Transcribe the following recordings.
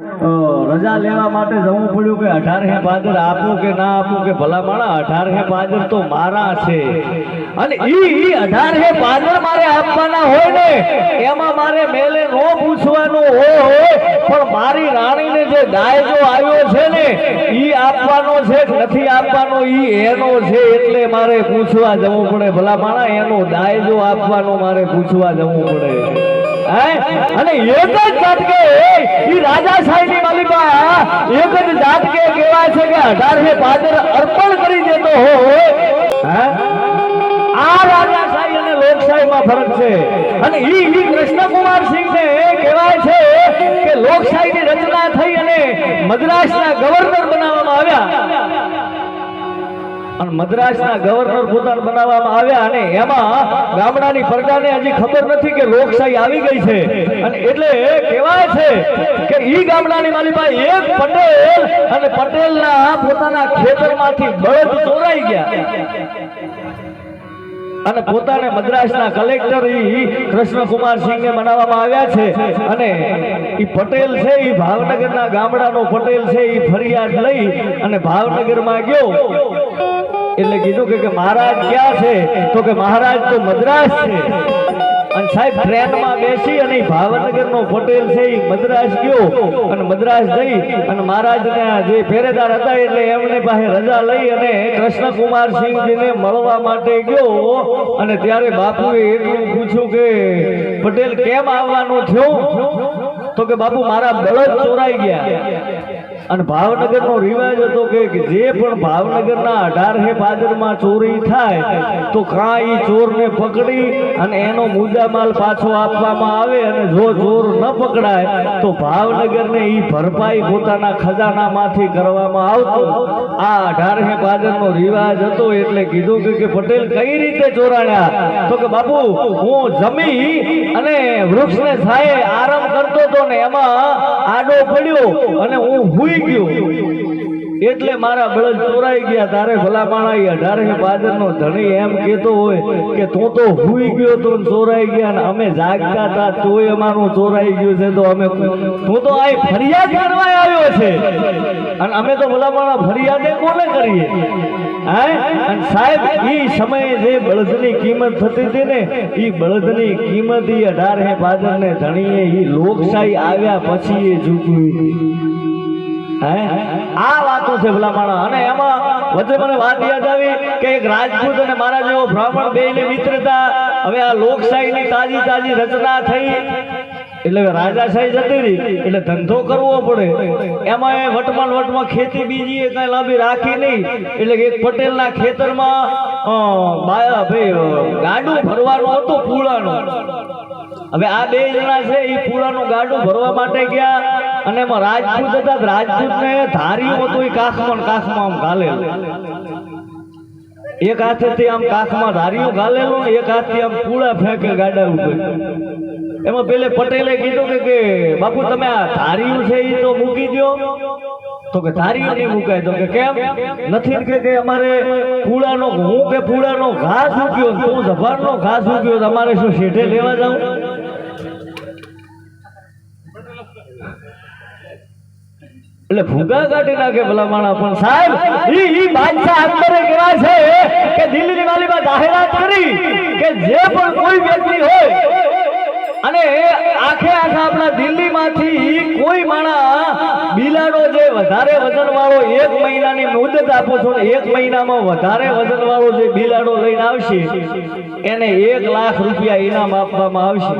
રજા લેવા માટે જવું પડ્યું કે અઢાર હે પાદર આપું કે ના આપું કે ભલા માણા અઢાર હે પાદર તો મારા છે અને ઈ અઢાર હે પાદર મારે આપવાના હોય ને, એમાં મારે મેલે નો પૂછવાનું હોય હોય, પણ મારી રાણીને જે દાયજો આવ્યો છે ને, ઈ આપવાનો છે નથી આપવાનો, ઈ એનો છે એટલે મારે પૂછવા જવું પડે ભલા માણા એનો દાયજો આપવાનો મારે પૂછવા જવું પડે? અને એક જ ઝાટકે ઈ રાજાશાહીની માલિકા, એક જ ઝાટકે કહેવાય છે કે અઢાર હે પાદર અર્પણ કરી દેતો હોય. આ રાજા સાહેબ અને લોકશાહીમાં ફરક છે. અને ઈ ઈ કૃષ્ણકુમાર સિંહને કહેવાય છે કે લોકશાહીની રચના થઈ અને મદ્રાસના ગવર્નર બનાવવામાં આવ્યા. અને મદ્રાસના ગવર્નર પોતાને બનાવવામાં આવ્યા અને એમાં ગામડાની પ્રજાને હજી ખબર નથી કે લોકશાહી આવી ગઈ છે. અને એટલે કહેવાય છે કે ઈ ગામડાની માલિકા એક પટેલ અને પટેલના પોતાના ખેતરમાંથી બળદ ચોરાઈ ગયા. અને પોતાને મદ્રાસના કલેક્ટર ઈ કૃષ્ણકુમાર સિંહને બનાવવામાં આવ્યા છે. અને ઈ પટેલ છે, ઈ ભાવનગરના ગામડાનો પટેલ છે, ઈ ફરિયાદ લઈ અને ભાવનગરમાં ગયો. એટલે કીધું કે મહારાજ ક્યાં છે? તો કે મહારાજ તો મદ્રાસ છે. અને સાહેબ, ટ્રેનમાં બેસી અને ઈ ભાવનગરનો પટેલ છે એ મદ્રાસ ગયો. અને મદ્રાસ જઈ અને મહારાજના જે ફેરેદાર હતા, એટલે એમને પાસે રજા લઈ અને કૃષ્ણકુમાર સિંહજીને મળવા માટે ગયો. અને ત્યારે બાપુએ એટલું પૂછ્યું કે, પટેલ, કેમ આવવાનું થયું? તો કે, બાપુ, મારા બળદ ચોરાઈ ગયા. અને ભાવનગર નો રિવાજ હતો કે જે પણ ભાવનગર ના અઢાર હે પાદરમાં ચોરી થાય, તો કાં ચોર ને પકડી અને એનો મુદ્દામાલ પાછો આપવામાં આવે અને જો ચોર ન પકડાય, તો ભાવનગરને એ ભરપાઈ પોતાના ખજાનામાંથી કરવામાં આવતો. આ અઢાર હે પાદરનો રિવાજ હતો એટલે કીધું કે કે પટેલ કઈ રીતે ચોરાણ્યા? તો કે બાપુ, હું જમી અને વૃક્ષને છાયે આરામ કરતો હતો ને એમાં આડો પડ્યો અને હું હુઈ ગયો. એટલે મારા બળદ ચોરાઈ ગયા. તારે ભલાપાણા અઢારમી પાદર નો ધણી એમ કહેતો હોય કે તું તો હુઈ ગયો તો ચોરાઈ ગયા ને અમે જાગતા હતા તોય અમારું ચોરાઈ ગયું છે. તો અમે તું તો આ ફરિયાદ કરવા આવ્યો છે. અને અમે તો ભલાપાણા ફરિયાદ કોને કરીએ? અને સાહેબ, ઈ સમયે જે બળદની કિંમત થતી હતી ને, ઈ બળદની કિંમત ઈ અઢાર હે ને ધણીએ ઈ લોકશાહી આવ્યા પછી એ ચૂકવી હે આ વાતો છે ભલા માણા અને એમાં વચ્ચે મને વાત યાદ આવી કે એક રાજપૂત અને મારા જેવો બ્રાહ્મણ બેયની મિત્રતા હવે આ લોકશાહીની તાજી તાજી રચના થઈ. એટલે રાજાશાહી જતી રહી. એટલે ધંધો કરવો પડે. એમાં એ વટમાં વટમાં ખેતી બીજી એ કઈ લાંબી રાખી નહીં. એટલે એક પટેલના ખેતરમાં ભાઈ, ગાડું ભરવાનું હતું પૂળાનું. હવે આ બે જણા છે એ પૂળાનું ગાડું ભરવા માટે ગયા. અને એમાં રાજપૂત હતા રાજપૂત રાજપૂતને ધાર્યું હતું, એ કાખમાં કાખમાં આમ ઘાલેલું એક હાથેથી આમ કાખમાં ધાર્યું ઘાલેલું ને એક હાથથી આમ કુળા ફેંકે ગાડા ઉપર એમાં પેલે પટેલે કીધું કે કે બાપુ તમે આ ધાર્યું છે એ તો મૂકી દો તો કે ધાર્યું નહીં મુકાય. તો કે કેમ? નથી કે કે અમારે પૂળાનો હું કે પૂળાનો ઘાસ ઉગ્યો તું જભારનો ઘાસ ઉગ્યો તમારે શું શેઠે લેવા જાઉં? એટલે ભૂગા કાઢી નાખે ભલા માણા પણ સાહેબ, ઈ ઈ બાદશાહ અંદર કહેવાય છે કે દિલ્હીની વાલીમાં જાહેરાત કરી કે જે પણ કોઈ વ્યક્તિ હોય, અને આખે આખા આપણા દિલ્હીમાંથી કોઈ માણા બિલાડો જે વધારે વજન વાળો એક મહિનાની મુદત આપો છો ને એક મહિનામાં વધારે વજન વાળો જે બિલાડો લઈને આવશે, એને એક લાખ રૂપિયા ઇનામ આપવામાં આવશે.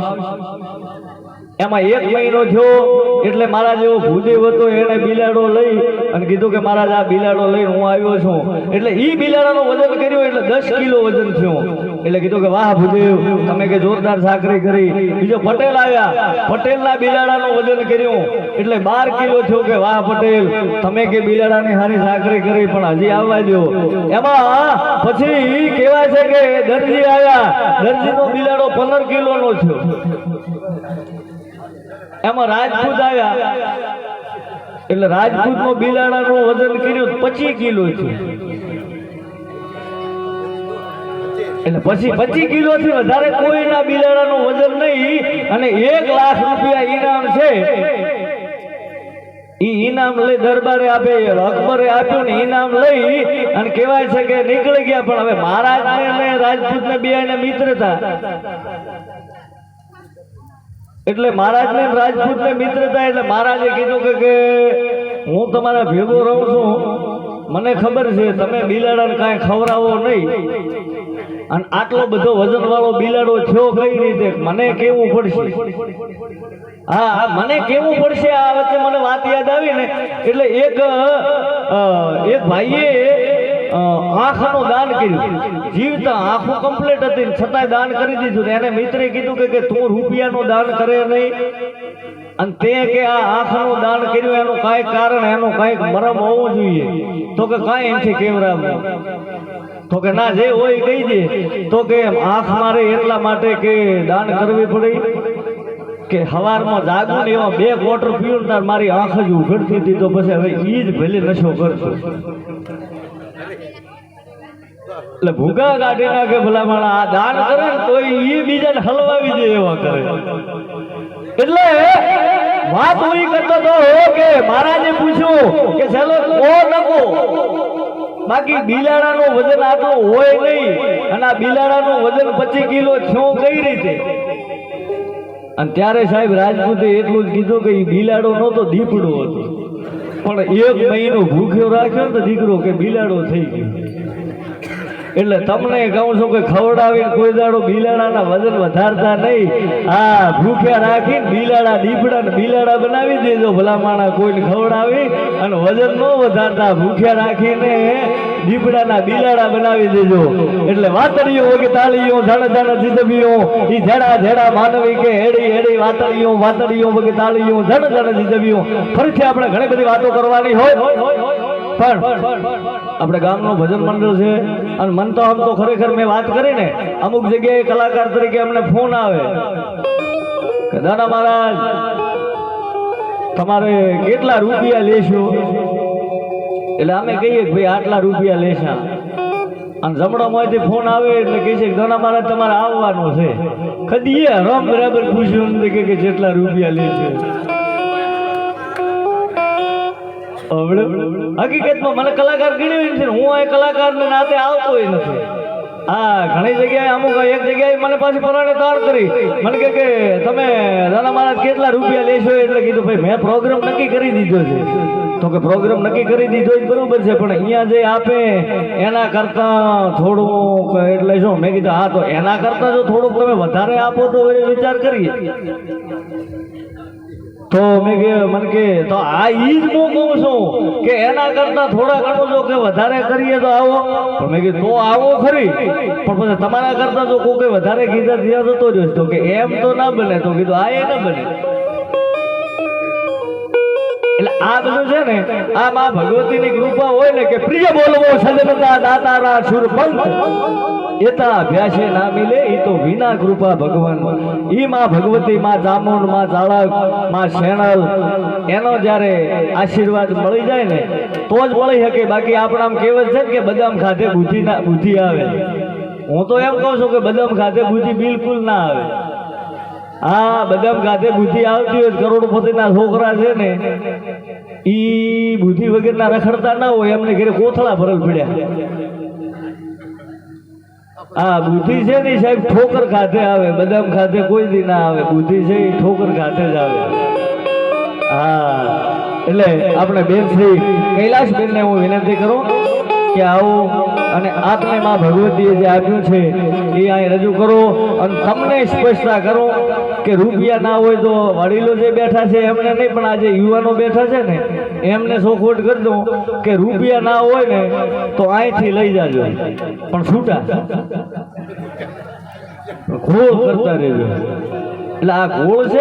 એમાં એક મહિનો થયો, એટલે મારા જેવો ભૂદેવ હતો એને બિલાડો લઈ અને કીધું કે મારા આ બિલાડો લઈ હું આવ્યો છું. એટલે એ બિલાડાનો વજન કર્યું, એટલે દસ કિલો વજન થયું. એટલે કીધું કે, વાહ ભૂદેવ, તમે કે જોરદાર સાકરી કરી. બીજો પટેલ આવ્યા. પટેલના બિલાડાનું વજન કર્યું, એટલે બાર કિલો થયો કે, વાહ પટેલ, તમે કે બિલાડાની હારી સાકરી કરી, પણ હજી આવવા દો એમાં પછી કહેવાય છે કે દરજી આવ્યા. દરજીનો બિલાડો પંદર કિલોનો થયો. એમાં રાજપૂત આવ્યા. એટલે રાજપૂત નો બિલાડાનું વજન કર્યું પચીસ કિલો છે એટલે પછી પચીસ કિલો થી વધારે કોઈના બિલાડાનું વજન નહીં અને એક લાખ રૂપિયા ઈનામ છે. ઈ ઈનામ લઈ દરબારે આપે, અકબરે આપ્યું ને ઈનામ લઈ અને કહેવાય છે કે નીકળી ગયા, પણ હવે મહારાજ ને રાજપૂત ને બે ને મિત્રતા એટલે મહારાજ ને રાજપૂત ને મિત્રતા એટલે મહારાજે કીધું કે હું તમારા ભેગો રહું છું. મને ખબર છે તમે બિલાડાને કાંઈ ખવડાવો નહીં. અને આટલો બધો વજન વાળો બિલાડો થયો કઈ રીતે? મને કેવું પડશે? હા હા મને કેવું પડશે? આ વચ્ચે મને વાત યાદ આવી ને. એટલે એક એક ભાઈએ આંખનું દાન કર્યું. જીવતા આંખું કમ્પ્લીટ હતી છતાંય દાન કરી દીધું એને મિત્રે કીધું કે તું રૂપિયાનું દાન કરે નહીં. અને તે કે આ આંખનું દાન કર્યું, એનું કાંઈક કારણ, એનું કાંઈક મરમ હોવું જોઈએ. તો કે કાંઈ એમથી કેવરાવું? તો કે ના, જે હોય કહી દે. તો કે આંખ મારે એટલા માટે કે દાન કરવી પડી કે હવારમાં જાગું ને એવા બે વોટર પીવું તાર મારી આંખ જ ઉઘડતી હતી, તો પછી હવે ઈ જ ભલે નશો કરશો. એટલે ભૂગા કાઢી નાખે ભલા માણા આ દાન કરે તો એ બીજાને હલવાવી દે એવા કરે. એટલે વાત હું કરતો તો કે મહારાજે પૂછ્યું કે ચાલો કો નકો. બાકી બિલાડાનું વજન આટલું હોય નહીં અને આ બિલાડાનું વજન પચીસ કિલો છો કઈ રીતે? અને ત્યારે સાહેબ રાજપૂતે એટલું જ કીધું કે એ બિલાડો નહોતો, દીપડો હતો. પણ એક મહિનો ભૂખ્યો રાખ્યો ને તો દીકરો કે બિલાડો થઈ ગયો. એટલે તમને કહું છું કે ખવડાવીને કોઈ દાડો બિલાડાના વજન વધારતા નહીં. હા ભૂખ્યા રાખીને બિલાડા દીપડા બિલાડા બનાવી દેજો ભલા માણા કોઈને ખવડાવી અને વજન ન વધારતા, ભૂખ્યા રાખીને દીપડાના બિલાડા બનાવી દેજો. એટલે વાતડીઓ કે તાળીઓ, ઝાડા ઝાડા જીતબીઓ એ ઝેડા ઝેડા માનવી કે હેડી હેડી વાતડીઓ વાતળીઓ કે તાળીઓ, ઝાડા ઝાડા જીતબીઓ. ફરીથી આપણે ઘણી બધી વાતો કરવાની હોય. પણ આપણે ગામનું ભજન મંડળ છે. અને મન તો આમ તો ખરેખર મેં વાત કરી ને અમુક જગ્યાએ કલાકાર તરીકે અમને ફોન આવે કે, દાદા મહારાજ, તમારે કેટલા રૂપિયા લેશો? એટલે અમે કહીએ કે, ભાઈ, આટલા રૂપિયા લેશા. અને જમણામાંથી ફોન આવે એટલે કહે છે દાદા મહારાજ, તમારે આવવાનો છે. કદી એ રમ બરાબર પૂછ્યું કે જેટલા રૂપિયા લેશે? હકીકતમાં મને કલાકાર ગણ્યો નથી હું આ કલાકારને નાતે આવતો નથી. હા ઘણી જગ્યાએ અમુક એક જગ્યાએ મને પાછી પરાણે તાર કરી. મને કે કે તમે દાદા મારા કેટલા રૂપિયા લેશો એટલે કીધું, ભાઈ, મેં પ્રોગ્રામ નક્કી કરી દીધો છે. તો કે પ્રોગ્રામ નક્કી કરી દીધો જ બરોબર છે, પણ અહીંયા જે આપે, એના કરતાં થોડુંક એટલે શું? મેં કીધું, હા, તો એના કરતાં જો થોડુંક તમે વધારે આપો તો વિચાર કરીએ. તો મેં કે, મને કે, તો આ ઈ જ હું કહું છું કે એના કરતા થોડા ઘણું જો કે વધારે કરીએ તો આવો. પણ મેં કીધું તો આવો ખરી. પણ પછી તમારા કરતા જો કોઈ વધારે કીધા થયા જતો રહ્યો તો કે એમ તો ના બને. તો કીધું, આ એ ના બને. આ બધું છે ને આ માં ભગવતીની કૃપા હોય ને કે પ્રિય બોલવો સજનતા દાતારા સુર પંથ. એતા અભ્યાસે ના મિલે એ તો વિના કૃપા ભગવાન. ઈ માં ભગવતી, માં જામુન, માં ચાળકમાં શેણલ, એનો જ્યારે આશીર્વાદ મળી જાય ને, તો જ મળી શકે. બાકી આપણે આમ કહેવત છે ને કે બદામ ખાતે બુદ્ધિ ના, બુદ્ધિ આવે. હું તો એમ કહું છું કે બદામ ખાધે બુદ્ધિ બિલકુલ ના આવે. હા, બદામ ખાતે બુદ્ધિ આવતી હોય કરોડપતિના છોકરા છે ને ઈ બુદ્ધિ વગરના રખડતા ના હોય, એમને ઘરે કોથળા ભરલ પડ્યા. હા બુદ્ધિ છે ને સાહેબ, ઠોકર ખાતે આવે, બદામ ખાતે કોઈ દી ના આવે. બુદ્ધિ છે એ ઠોકર ખાતે જ આવે. હા, એટલે આપણે બેન શ્રી બેન ને હું વિનંતી કરું કે આવો અને આપને માં ભગવતીએ જે આપ્યું છે, એ અહીં રજૂ કરો અને તમને સ્પષ્ટતા કરો કે રૂપિયા ના હોય તો વડીલો જે બેઠા છે, એમને નહીં, પણ આજે યુવાનો બેઠા છે ને, એમને સોખવટ કરી દઉં કે રૂપિયા ના હોય ને, તો અહીંથી લઈ જાજો. પણ છૂટા. ઘોળ કરતા રહેજો. એટલે આ ઘોળ છે